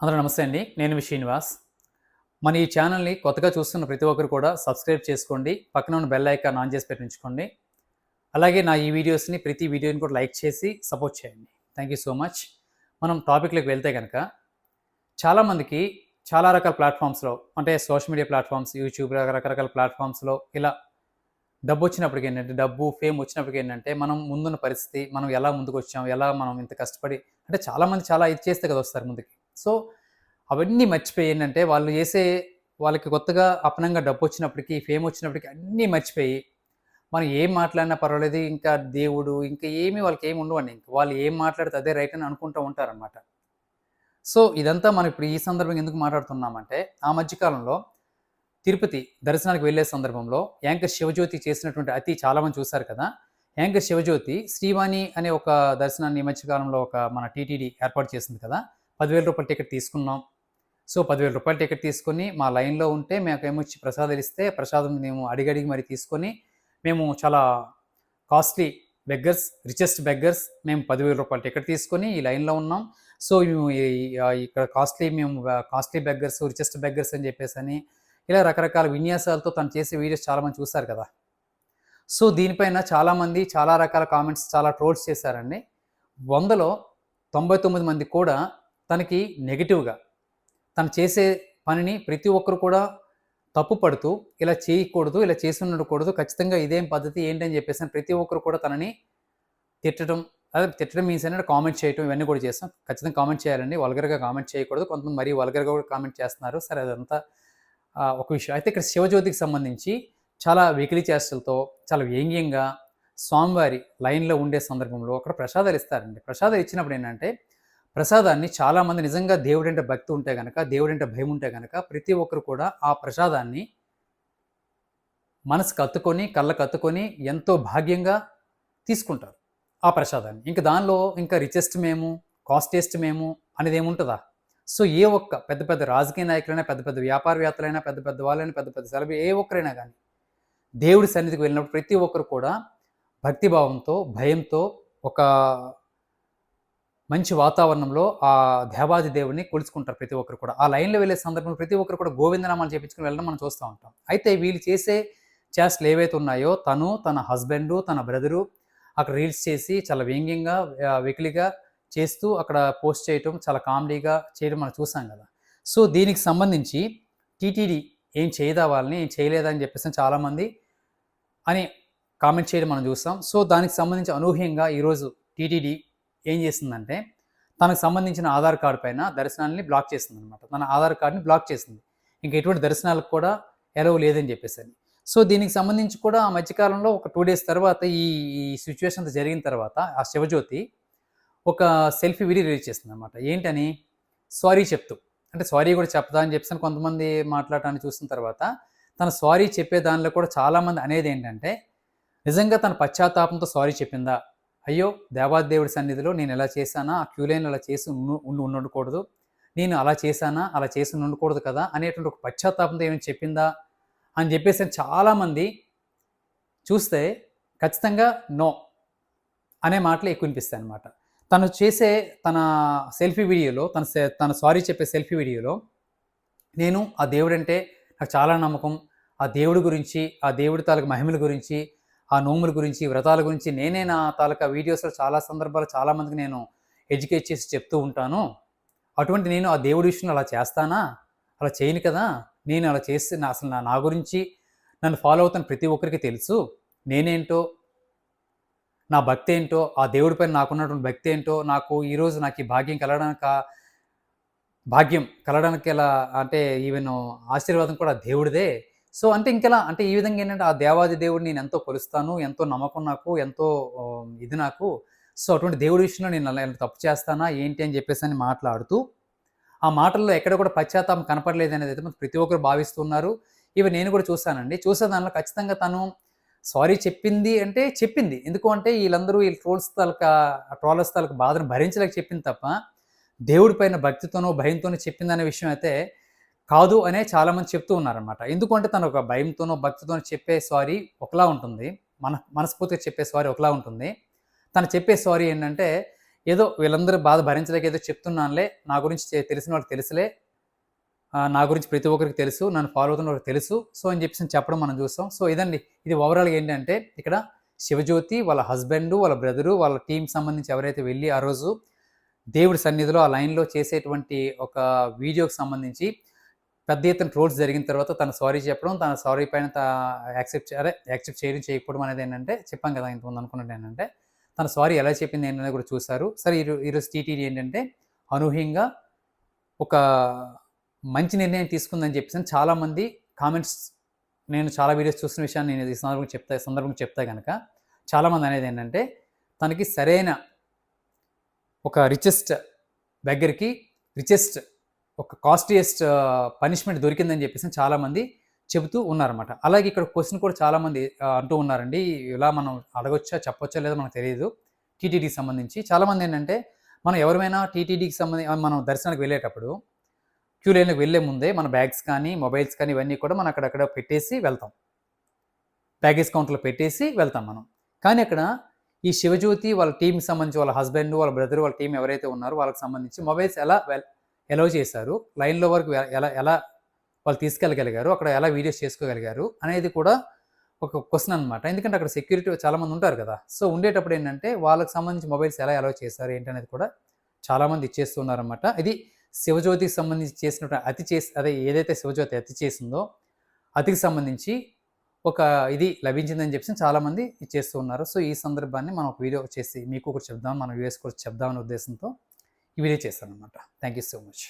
అందరూ నమస్తే అండి. నేను మీ శ్రీనివాస్. మన ఈ ఛానల్ని కొత్తగా చూస్తున్న ప్రతి ఒక్కరు కూడా సబ్స్క్రైబ్ చేసుకోండి. పక్కన ఉన్న బెల్ ఐకాన్ ఆన్ చేసి పెట్టించుకోండి. అలాగే నా ఈ వీడియోస్ని ప్రతి వీడియోని కూడా లైక్ చేసి సపోర్ట్ చేయండి. Thank you so much. మనం టాపిక్లోకి వెళ్తే కనుక చాలామందికి చాలా రకాల ప్లాట్ఫామ్స్లో అంటే సోషల్ మీడియా ప్లాట్ఫామ్స్ యూట్యూబ్ రకరకాల ప్లాట్ఫామ్స్లో ఇలా డబ్బు వచ్చినప్పటికి ఏంటంటే డబ్బు ఫేమ్ వచ్చినప్పటికి ఏంటంటే మనం ముందున్న పరిస్థితి మనం ఎలా ముందుకు వచ్చాం ఎలా మనం ఇంత కష్టపడి అంటే చాలామంది చాలా ఇది చేస్తే కదా వస్తారు ముందుకి. సో అవన్నీ మర్చిపోయి ఏంటంటే వాళ్ళు చేసే వాళ్ళకి కొత్తగా అపనంగా డబ్బు వచ్చినప్పటికీ ఫేమ్ వచ్చినప్పటికీ అన్నీ మర్చిపోయి మనం ఏం మాట్లాడినా పర్వాలేదు ఇంకా దేవుడు ఇంకా ఏమీ వాళ్ళకి ఏమి ఉండవండి. ఇంకా వాళ్ళు ఏం మాట్లాడితే అదే రైట్ అని అనుకుంటూ ఉంటారనమాట సో ఇదంతా మనం ఇప్పుడు ఈ సందర్భంగా ఎందుకు మాట్లాడుతున్నామంటే ఆ మధ్యకాలంలో తిరుపతి దర్శనానికి వెళ్ళే సందర్భంలో యాంకర్ శివజ్యోతి చేసినటువంటి అతి చాలామంది చూశారు కదా? యాంకర్ శివజ్యోతి శ్రీవాణి అనే ఒక దర్శనాన్ని ఈ మధ్యకాలంలో ఒక మన టీటీడీ ఏర్పాటు చేసింది కదా? పదివేల రూపాయల టికెట్ తీసుకున్నాం. సో పదివేల రూపాయల టికెట్ తీసుకొని మా లైన్లో ఉంటే మేము వచ్చి ప్రసాదాలు ఇస్తే ప్రసాదం మేము అడిగి అడిగి మరి తీసుకొని మేము చాలా కాస్ట్లీ బెగ్గర్స్ రిచెస్ట్ బెగ్గర్స్ మేము పదివేల రూపాయల టికెట్ తీసుకొని ఈ లైన్లో ఉన్నాం. సో మేము ఇక్కడ కాస్ట్లీ మేము కాస్ట్లీ బెగ్గర్స్ రిచెస్ట్ బెగ్గర్స్ అని చెప్పేసి అని ఇలా రకరకాల విన్యాసాలతో తను చేసే వీడియోస్ చాలామంది చూశారు కదా. సో దీనిపైన చాలామంది చాలా రకాల కామెంట్స్ చాలా ట్రోల్స్ చేశారండి. వందలో తొంభై తొమ్మిది మంది కూడా తనకి నెగిటివ్గా తను చేసే పనిని ప్రతి ఒక్కరు కూడా తప్పు పడుతూ ఇలా చేయకూడదు ఇలా చేసి ఉండకూడదు ఖచ్చితంగా ఇదేం పద్ధతి ఏంటని చెప్పేసి ప్రతి ఒక్కరు కూడా తనని తిట్టడం అదే తిట్టడం మీన్స్ అంటే కామెంట్ చేయడం ఇవన్నీ కూడా చేస్తాం. ఖచ్చితంగా కామెంట్ చేయాలండి. వల్గర్గా కామెంట్ చేయకూడదు. కొంతమంది మరీ వల్గర్గా కూడా కామెంట్ చేస్తున్నారు. సరే అదంతా ఒక విషయం. అయితే ఇక్కడ శివజ్యోతికి సంబంధించి చాలా వెకిలి చేష్టలతో చాలా వ్యంగ్యంగా స్వామివారి లైన్లో ఉండే సందర్భంలో అక్కడ ప్రసాదాలు ఇస్తారండి. ప్రసాదాలు ఇచ్చినప్పుడు ఏంటంటే ప్రసాదాన్ని చాలామంది నిజంగా దేవుడంటే భక్తి ఉంటే కనుక దేవుడంటే భయం ఉంటే కనుక ప్రతి ఒక్కరు కూడా ఆ ప్రసాదాన్ని మనసుకు కత్తుకొని కళ్ళ కత్తుకొని ఎంతో భాగ్యంగా తీసుకుంటారు ఆ ప్రసాదాన్ని. ఇంకా దానిలో ఇంకా రిచెస్ట్ మేము కాస్టెస్ట్ మేము అనేది ఏముంటుందా సో ఏ ఒక్క పెద్ద పెద్ద రాజకీయ నాయకులైనా పెద్ద పెద్ద వ్యాపారవేత్తలైనా పెద్ద పెద్ద వాళ్ళైనా పెద్ద పెద్ద సెలబ్రి ఏ ఒక్కరైనా కానీ దేవుడి సన్నిధికి వెళ్ళినప్పుడు ప్రతి ఒక్కరు కూడా భక్తిభావంతో భయంతో ఒక మంచి వాతావరణంలో ఆ దేవాది దేవుని కొలుచుకుంటారు ప్రతి ఒక్కరు కూడా. ఆ లైన్లో వెళ్ళే సందర్భంలో ప్రతి ఒక్కరు కూడా గోవిందనామాలు చేపించుకుని వెళ్ళడం మనం చూస్తూ ఉంటాం. అయితే వీళ్ళు చేసే చేష్టలు ఏవైతే ఉన్నాయో తను తన హస్బెండు తన బ్రదరు అక్కడ రీల్స్ చేసి చాలా వ్యంగ్యంగా వెకిలిగా చేస్తూ అక్కడ పోస్ట్ చేయటం చాలా కామెడీగా చేయడం మనం చూసాం కదా. సో దీనికి సంబంధించి టీటీడీ ఏం చేయదా వాళ్ళని ఏం చేయలేదా అని చెప్పేసి చాలామంది అని కామెంట్ చేయడం మనం చూస్తాం. సో దానికి సంబంధించి అనూహ్యంగా ఈరోజు టీటీడీ ఏం చేసిందంటే తనకు సంబంధించిన ఆధార్ కార్డు పైన దర్శనాన్ని బ్లాక్ చేసింది అనమాట తన ఆధార్ కార్డుని బ్లాక్ చేసింది ఇంకా ఎటువంటి దర్శనాలకు కూడా ఎలవ్ లేదని చెప్పేసి అని. సో దీనికి సంబంధించి కూడా ఆ మధ్యకాలంలో ఒక టూ డేస్ తర్వాత ఈ ఈ సిచ్యువేషన్ అంతా జరిగిన తర్వాత ఆ శివజ్యోతి ఒక సెల్ఫీ వీడియో రిలీజ్ చేసింది అనమాట ఏంటని? సారీ చెప్తూ. అంటే సారీ కూడా చెప్తా అని చెప్పేసి కొంతమంది మాట్లాడటాన్ని చూసిన తర్వాత తన సారీ చెప్పే దానిలో కూడా చాలామంది అనేది ఏంటంటే నిజంగా తన పశ్చాత్తాపంతో సారీ చెప్పిందా? అయ్యో దేవాదేవుడి సన్నిధిలో నేను ఎలా చేశానా? ఆ క్యూ లైన్ అలా చేసి ఉండు ఉండి ఉండకూడదు నేను అలా చేశానా? అలా చేసి ఉండకూడదు కదా? అనేటువంటి ఒక పశ్చాత్తాపంతో ఏమైనా చెప్పిందా? అని చెప్పేసి చాలామంది చూస్తే ఖచ్చితంగా నో అనే మాటలు ఎక్కువ వినిపిస్తాయి అనమాట తను చేసే తన సెల్ఫీ వీడియోలో తన సె- తన సారీ చెప్పే సెల్ఫీ వీడియోలో నేను ఆ దేవుడంటే నాకు చాలా నమ్మకం. ఆ దేవుడి గురించి ఆ దేవుడి తాలూకు మహిమల గురించి ఆ నోముల గురించి వ్రతాల గురించి నేనే నా తాలూకా వీడియోస్లో చాలా సందర్భాలు చాలామందికి నేను ఎడ్యుకేట్ చేసి చెప్తూ ఉంటాను. అటువంటి నేను ఆ దేవుడి విషయంలో అలా చేస్తానా? అలా చేయను కదా? నేను అలా చేస్తే నా అసలు నా నా గురించి నన్ను ఫాలో అవుతున్న ప్రతి ఒక్కరికి తెలుసు. నేనేంటో నా భక్తి ఏంటో ఆ దేవుడిపైన నాకున్నటువంటి భక్తి ఏంటో నాకు ఈరోజు నాకు ఈ భాగ్యం కలగడానికి భాగ్యం కలగడానికి ఎలా అంటే ఈవెన్ ఆశీర్వాదం కూడా దేవుడిదే. సో అంటే ఇంకెలా అంటే ఈ విధంగా ఏంటంటే ఆ దేవాది దేవుడిని నేను ఎంతో కొలుస్తాను ఎంతో నమ్మకం నాకు ఎంతో ఇది నాకు. సో అటువంటి దేవుడి విషయంలో నేను అలా తప్పు చేస్తానా ఏంటి అని చెప్పేసి అని మాట్లాడుతూ ఆ మాటల్లో ఎక్కడ కూడా పశ్చాత్తాపం కనపడలేదు అనేది అయితే ప్రతి ఒక్కరు భావిస్తున్నారు. ఇవి నేను కూడా చూశానండి. చూసే దానిలో ఖచ్చితంగా తను సారీ చెప్పింది అంటే చెప్పింది. ఎందుకు అంటే వీళ్ళందరూ ఈ ట్రోల్స్ తాలూకా ట్రోలర్స్ తాలూకా బాధను భరించలేక చెప్పింది తప్ప దేవుడి పైన భక్తితోనో భయంతోనో చెప్పిందనే విషయం అయితే కాదు అనే చాలామంది చెప్తూ ఉన్నారనమాట ఎందుకంటే తను ఒక భయంతోనో భక్తితోనో చెప్పే సారీ ఒకలా ఉంటుంది. మన మనస్ఫూర్తిగా చెప్పే సారీ ఒకలా ఉంటుంది. తను చెప్పే సారీ ఏంటంటే ఏదో వీళ్ళందరూ బాధ భరించలేక ఏదో చెప్తున్నానులే నా గురించి తెలిసిన వాళ్ళకి తెలుసులే నా గురించి ప్రతి ఒక్కరికి తెలుసు నన్ను ఫాలో అవుతున్న వాళ్ళకి తెలుసు సో అని చెప్పేసి చెప్పడం మనం చూస్తాం. సో ఇదండి ఇది ఓవరాల్గా ఏంటంటే ఇక్కడ శివజ్యోతి వాళ్ళ హస్బెండ్ వాళ్ళ బ్రదరు వాళ్ళ టీం సంబంధించి ఎవరైతే వెళ్ళి ఆ రోజు దేవుడి సన్నిధిలో ఆ లైన్లో చేసేటువంటి ఒక వీడియోకి సంబంధించి పెద్ద ఎత్తున ట్రోల్స్ జరిగిన తర్వాత తన సారీ చెప్పడం తన సారీ పైన యాక్సెప్ట్ అదే యాక్సెప్ట్ చేయడం చేయకపోవడం అనేది ఏంటంటే చెప్పాం కదా ఇంతకుముందు అనుకున్నట్టు ఏంటంటే తన సారీ ఎలా చెప్పింది ఏంటనేది కూడా చూశారు. సరే ఈరోజు ఈరోజు టీటీడీ ఏంటంటే అనూహ్యంగా ఒక మంచి నిర్ణయం తీసుకుందని చెప్పేసి చాలామంది కామెంట్స్ నేను చాలా వీడియోస్ చూసిన విషయాన్ని నేను ఈ సందర్భంగా చెప్తా సందర్భంగా చెప్తా కనుక చాలామంది అనేది ఏంటంటే తనకి సరైన ఒక రిచెస్ట్ దగ్గరికి రిచెస్ట్ ఒక కాస్ట్లియస్ట్ పనిష్మెంట్ దొరికిందని చెప్పేసి చాలామంది చెబుతూ ఉన్నారన్నమాట. అలాగే ఇక్కడ క్వశ్చన్ కూడా చాలామంది అంటూ ఉన్నారండి. ఇలా మనం అడగొచ్చా చెప్పొచ్చా లేదో మనకు తెలియదు. టీటీడీకి సంబంధించి చాలామంది ఏంటంటే మనం ఎవరైనా టీటీడీకి సంబంధించి మనం దర్శనానికి వెళ్ళేటప్పుడు క్యూ లైన్లకు వెళ్ళే ముందే మన బ్యాగ్స్ కానీ మొబైల్స్ కానీ ఇవన్నీ కూడా మనం అక్కడక్కడ పెట్టేసి వెళ్తాం. బ్యాగేజ్ కౌంటర్లో పెట్టేసి వెళ్తాం మనం. కానీ అక్కడ ఈ శివజ్యోతి వాళ్ళ టీంకి సంబంధించి వాళ్ళ హస్బెండ్ వాళ్ళ బ్రదర్ వాళ్ళ టీం ఎవరైతే ఉన్నారో వాళ్ళకి సంబంధించి మొబైల్స్ ఎలా వెల్ ఎలవ్ చేశారు. లైన్లో వరకు ఎలా ఎలా వాళ్ళు తీసుకెళ్ళగలిగారు అక్కడ ఎలా వీడియోస్ చేసుకోగలిగారు అనేది కూడా ఒక క్వశ్చన్ అనమాట ఎందుకంటే అక్కడ సెక్యూరిటీ చాలామంది ఉంటారు కదా. సో ఉండేటప్పుడు ఏంటంటే వాళ్ళకి సంబంధించి మొబైల్స్ ఎలా అలౌ చేశారు ఏంటనేది కూడా చాలామంది ఇచ్చేస్తున్నారన్నమాట. ఇది శివజ్యోతికి సంబంధించి చేసినటువంటి అతి చేసి అదే ఏదైతే శివజ్యోతి అతి చేసిందో అతికి సంబంధించి ఒక ఇది లభించిందని చెప్పి చాలామంది ఇచ్చేస్తూ ఉన్నారు సో ఈ సందర్భాన్ని మనం ఒక వీడియో చేసి మీకు కూడా చెప్దాం మన వ్యూఎస్ కూడా చెప్దామనే ఉద్దేశంతో ఇవే వీడియో చేస్తాను అనమాట థ్యాంక్ యూ సో మచ్